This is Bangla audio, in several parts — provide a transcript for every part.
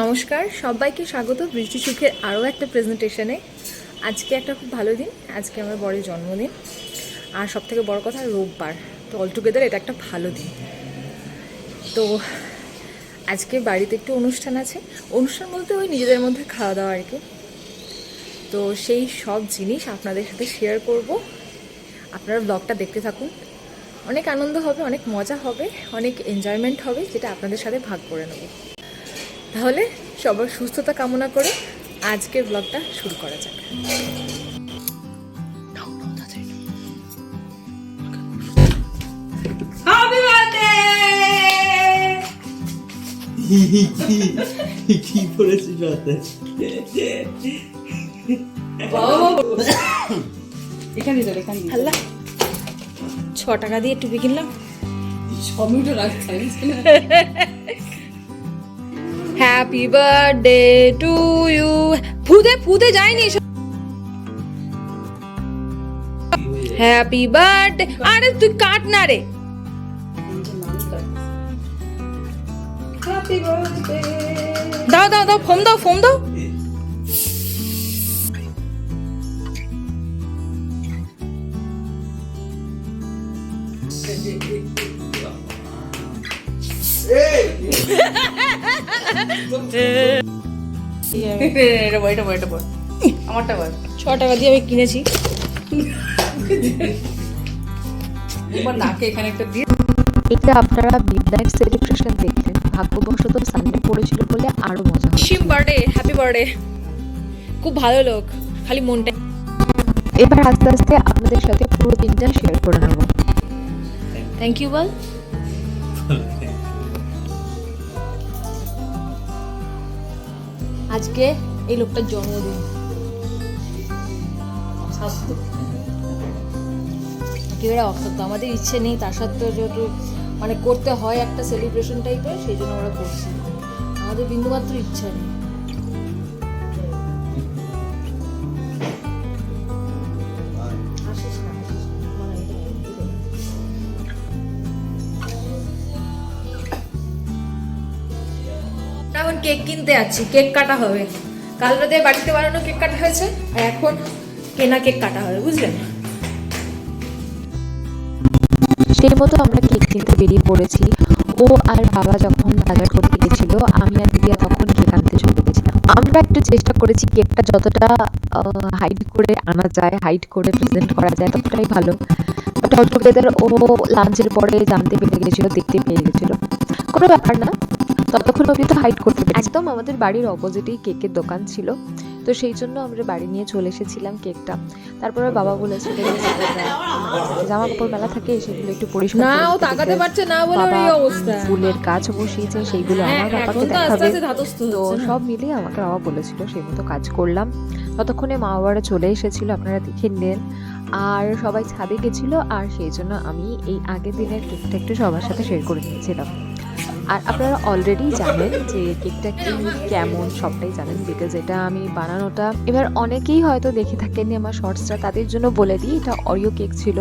নমস্কার, সবাইকে স্বাগত বৃষ্টি সুখের আরও একটা প্রেজেন্টেশনে আজকে একটা খুব ভালো দিন, আজকে আমার বরের জন্মদিন। আর সব থেকে বড় কথা, রোববার। তো অলটুগেদার এটা একটা ভালো দিন। তো আজকে বাড়িতে একটু অনুষ্ঠান আছে। অনুষ্ঠান বলতে ওই নিজেদের মধ্যে খাওয়া দাওয়া আর কি। তো সেই সব জিনিস আপনাদের সাথে শেয়ার করব। আপনারা ব্লগটা দেখতে থাকুন। অনেক আনন্দ হবে, অনেক মজা হবে, অনেক এনজয়মেন্ট হবে, যেটা আপনাদের সাথে ভাগ করে নেব। তাহলে সবার সুস্থতা কামনা করে আজকের ব্লগটা শুরু করা যাক। কি করেছিস এখানে চল এখানে আল্লাহ ছ টাকা দিয়ে টুপি কিনলাম। টমেটো রাখছি হ্যাপি বার্থডে টু ইউ ফুদে ফুদে যায়নি হ্যাপি বার্থডে আরে তুই কাট না রে। দাও দাও দাও ফোন দাও ফোন দাও। এটা বল এটা বল এটা বল। আমারটা বল। ছ টাকা দিয়ে আমি কিনেছি। একবার নাকে এখানে একটা দিয়ে এটা আপনারা মিডনাইট সেলিব্রেশন দেখলেন ভাগ্যবশত সানডে পড়েছিল বলে আরও মজা শিম বার্থডে হ্যাপি বার্থডে খুব ভালো লোক খালি মনটা এবার আস্তে আস্তে আপনাদের সাথে পুরো দিনটা শেয়ার করে নেব। থ্যাংক ইউ বল। আজকে এই লোকটার জন্মদিন। একেবারে অসত্য। আমাদের ইচ্ছে নেই তার সত্ত্বেও যেহেতু মানে করতে হয় একটা সেলিব্রেশন টাইপের সেই জন্য আমরা করছি আমাদের বিন্দুমাত্র ইচ্ছা নেই। কেক কিনতে যাচ্ছি, কেক কাটা হবে। কাল রাতে বাড়িতে বানানো কেক কাটা হয়েছে, আর এখন কেনা কেক কাটা হবে বুঝলেন সেই মতো আমরা কেক কিনতে বেরিয়ে পড়েছি। ও আর বাবা যখন বাজার করতে গেছিল, আমি আর দিদিয়া তখন কেক আনতে চলে গেছিলাম। আমরা একটু চেষ্টা করেছি কেকটা যতটা হাইড করে আনা যায় হাইড করে প্রেজেন্ট করা যায়, ততটাই ভালো। বাট অলটুগেদার ও লাঞ্চের পরে জানতে পেরে গেছিল, দেখতে পেয়ে গেছিল। কোনো ব্যাপার না। ততক্ষণ অবধি তো হাইড করতে একদম আমাদের বাড়ির অপোজিটেই কেকের দোকান ছিল। তো সেই জন্য আমরা বাড়ি নিয়ে চলে এসেছিলাম কেকটা তারপরে বাবা বলেছিল জামা কাপড় মেলা থাকে সেগুলো একটু পরিষ্কার না ও তাকাতে পারছে না বলে বাবা অবস্থা। ফুলের গাছ বসিয়েছে সেইগুলো হ্যাঁ, আমার বাবাকে দেখাবে। তো সব মিলিয়ে আমাকে বাবা বলেছিল সেই মতো কাজ করলাম। ততক্ষণে মা বাবারা চলে এসেছিল আপনারা দেখে নিলেন। আর সবাই ছাদে গেছিল আর সেই জন্য আমি এই আগের দিনের কেকটা একটু সবার সাথে শেয়ার করে নিয়েছিলাম। আর আপনারা অলরেডি জানেন যে কেকটা কি, কেমন, সবটাই জানেন বিকজ এটা আমি বানানোটা এবার অনেকেই হয়তো দেখে থাকেননি আমার শর্টসটা তাদের জন্য বলে দিই, এটা অরিও কেক ছিল।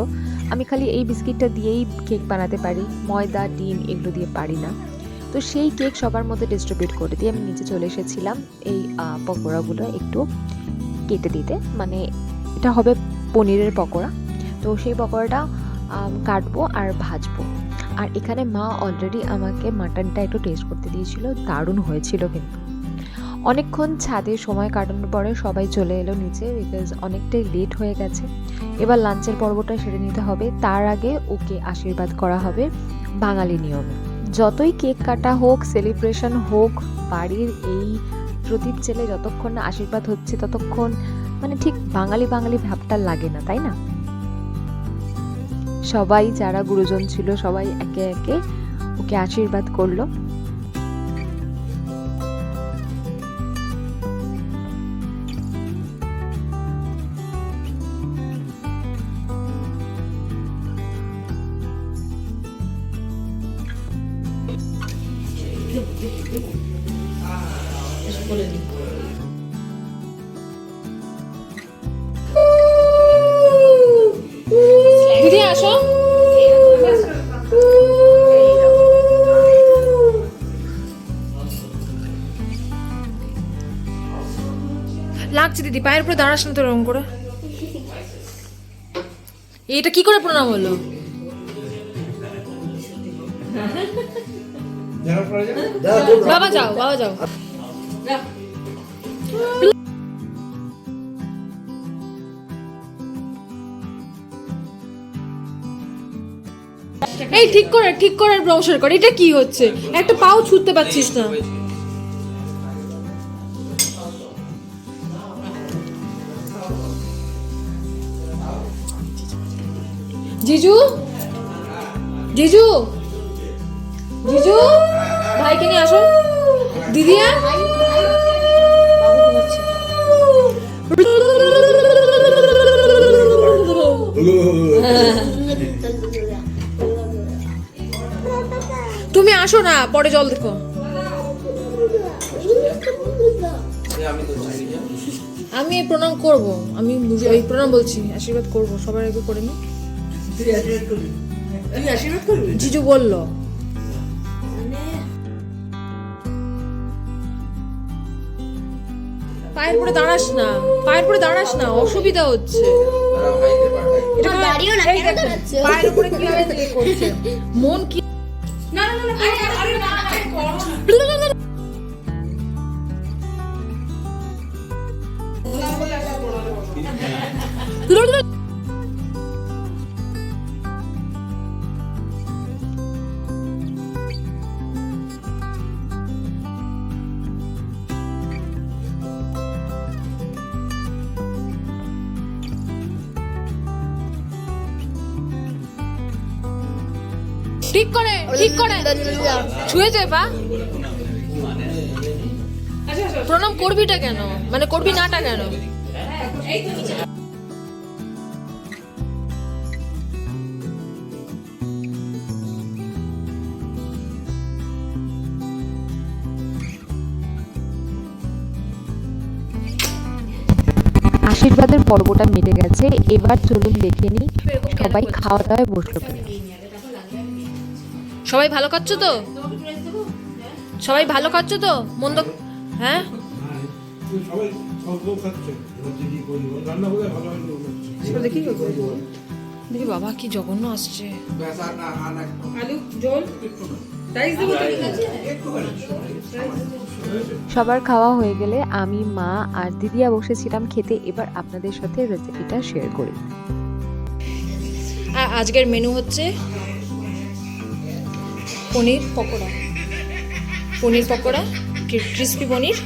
আমি খালি এই বিস্কিটটা দিয়েই কেক বানাতে পারি, ময়দা, ডিম এগুলো দিয়ে পারি না। তো সেই কেক সবার মধ্যে ডিস্ট্রিবিউট করে দিয়ে আমি নিচে চলে এসেছিলাম এই পকোড়াগুলো একটু কেটে দিতে। মানে এটা হবে পনিরের পকোড়া। তো সেই পকোড়াটা কাটবো আর ভাজবো। আর এখানে মা অলরেডি আমাকে মাটনটা একটু টেস্ট করতে দিয়েছিল, দারুণ হয়েছিল কিন্তু। অনেকক্ষণ ছাদে সময় কাটানোর পরে সবাই চলে এলো নিচে বিকজ অনেকটাই লেট হয়ে গেছে। এবার লাঞ্চের পর্বটা সেরে নিতে হবে। তার আগে ওকে আশীর্বাদ করা হবে বাঙালি নিয়মে। যতই কেক কাটা হোক সেলিব্রেশন হোক, বাড়ির এই প্রদীপ জেলে যতক্ষণ না আশীর্বাদ হচ্ছে, ততক্ষণ মানে ঠিক বাঙালি বাঙালি ভাবটা লাগে না, তাই না? সবাই যারা গুরুজন ছিল সবাই একে একে ওকে আশীর্বাদ করল। দাঁড়াচ্ছি দিদি, পায়ের উপরে দাঁড়াস না তো এরকম করে। এটা কি করে প্রণাম হলো? বাবা যাও বাবা যাও। এই ঠিক করে ঠিক করে নমস্কার কর, এটা কি হচ্ছে? একটা পাও ছুটতে পারছিস না। জিজু? জিজু? জিজু? ভাইকে নিয়ে আসো। দিদিয়া তুমি আসো না, পরে জল দেখো। আমি প্রণাম করব। আমি প্রণাম বলছি, আশীর্বাদ করব সবার আগে করে নি জিজু বলল। পায়ের পরে দাঁড়াস না পায়ের পরে দাঁড়াস না অসুবিধা হচ্ছে। না? পায়ের উপরে কীভাবে ইয়ে করছে? মন কি ঠিক করে ঠিক করে। ছুঁয়েছে, পা। প্রণাম করবিটা কেন? মানে করবি নাটা কেন? আশীর্বাদের পর্বটা মিটে গেছে, এবার চলুন দেখে নিই সবাই খাওয়া দাওয়ায় বসল কিনা। সবাই ভালো খাচ্ছ তো? সবাই ভালো খাচ্ছ তো? মন্দ হ্যাঁ? দেখি দেখি বাবা কি জঘন্য আসছে। সবার খাওয়া হয়ে গেলে আমি মা আর দিদিয়া বসেছিলাম খেতে। এবার আপনাদের সাথে রেসিপিটা শেয়ার করি। আজকের মেনু হচ্ছে পনির পকোড়া। পনির পকোড়া ক্রিসপি পনির?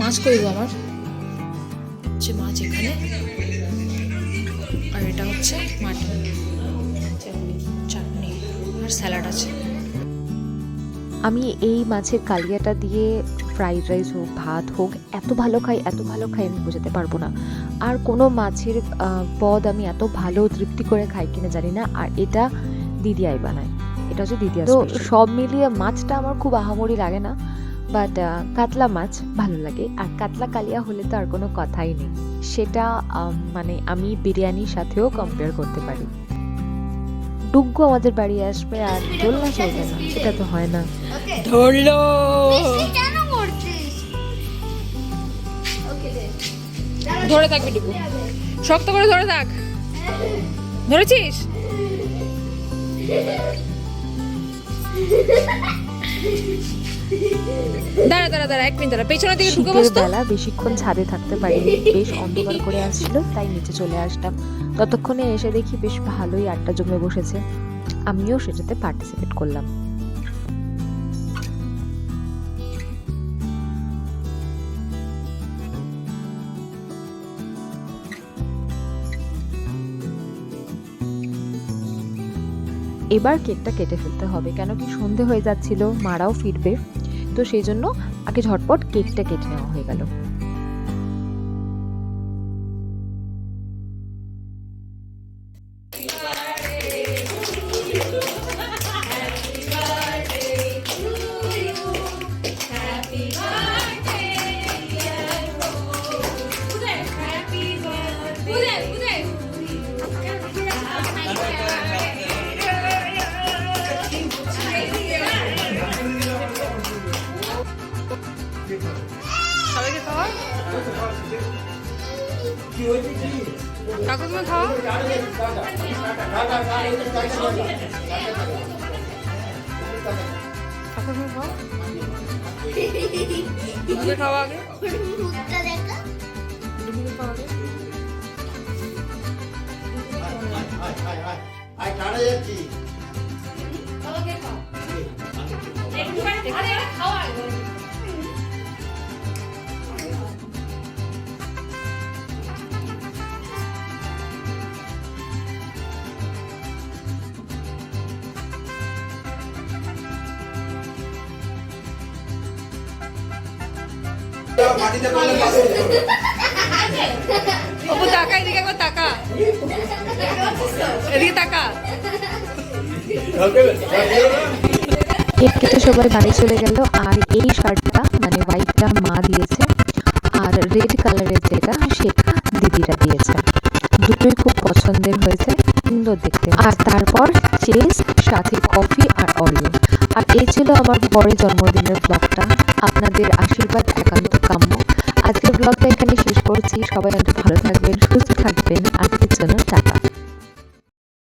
মাছ করব আমার? হচ্ছে মাছ এখানে। আর এটা হচ্ছে মাটন চাটনি আর স্যালাড আছে। আমি এই মাছের কালিয়াটা দিয়ে ফ্রাইড রাইস হোক ভাত হোক এত ভালো খাই এত ভালো খাই আমি বোঝাতে পারব না। আর কোনো মাছের পদ আমি এত ভালো তৃপ্তি করে খাই কিনা জানি না। আর এটা দিদিয়াই বানায়। এটা হচ্ছে দিদিয়া তো সব মিলিয়ে মাছটা আমার খুব আহামরি লাগে না বাট কাতলা মাছ ভালো লাগে। আর কাতলা কালিয়া হলে তো আর কোনো কথাই নেই। সেটা মানে আমি বিরিয়ানির সাথেও কম্পেয়ার করতে পারি। ডুগ্গু আমাদের বাড়ি আসবে আর দোলনা চলবে না এটা তো হয় না। ধরলো! ধরে থাকবি টুকু। শক্ত করে ধরে থাক। ধরেছিস? দাঁড়া দাঁড়া দাঁড়া, এক মিনিট দাঁড়া। পেছনের দিকে ঢুকে বসতো বেলা বেশিক্ষণ ছাদে থাকতে পারিনি। বেশ অন্ধকার করে আসছিল, তাই নিচে চলে আসলাম ততক্ষণে এসে দেখি বেশ ভালোই আড্ডা জমে বসেছে। আমিও সেটাতে পার্টিসিপেট করলাম। এবার কেকটা কেটে ফেলতে হবে। কেন কি সন্ধে হয়ে যাচ্ছিল, মারাও ফিরবে। তো সেই জন্য আগে ঝটপট কেকটা কেটে নেওয়া হয়ে গেল। কাকু তুমি খাও কাকু তুমি খাও তুমি খাও আগে আয়, আয়, আয়, আয়, টানা যাচ্ছি। মাটিতে পড়লে পাবে। অপু তাকা এদিকে একবার তাকা। এদিকে তাকা। কেটে সবাই বাড়ি চলে গেল আর এই শার্টটা মানে হোয়াইটটা মা দিয়েছে আর রেড কালারের যেটা সেটা দিদিরা দিয়েছে। দুটোই খুব পছন্দের হয়েছে সুন্দর দেখতে। আর তারপর চেস সাথে কফি আর অরিও আর এই ছিল আমার বড় জন্মদিনের ব্লগটা আপনাদের আশীর্বাদ সবাই অনেক ভালো থাকবেন সুস্থ থাকবেন। আর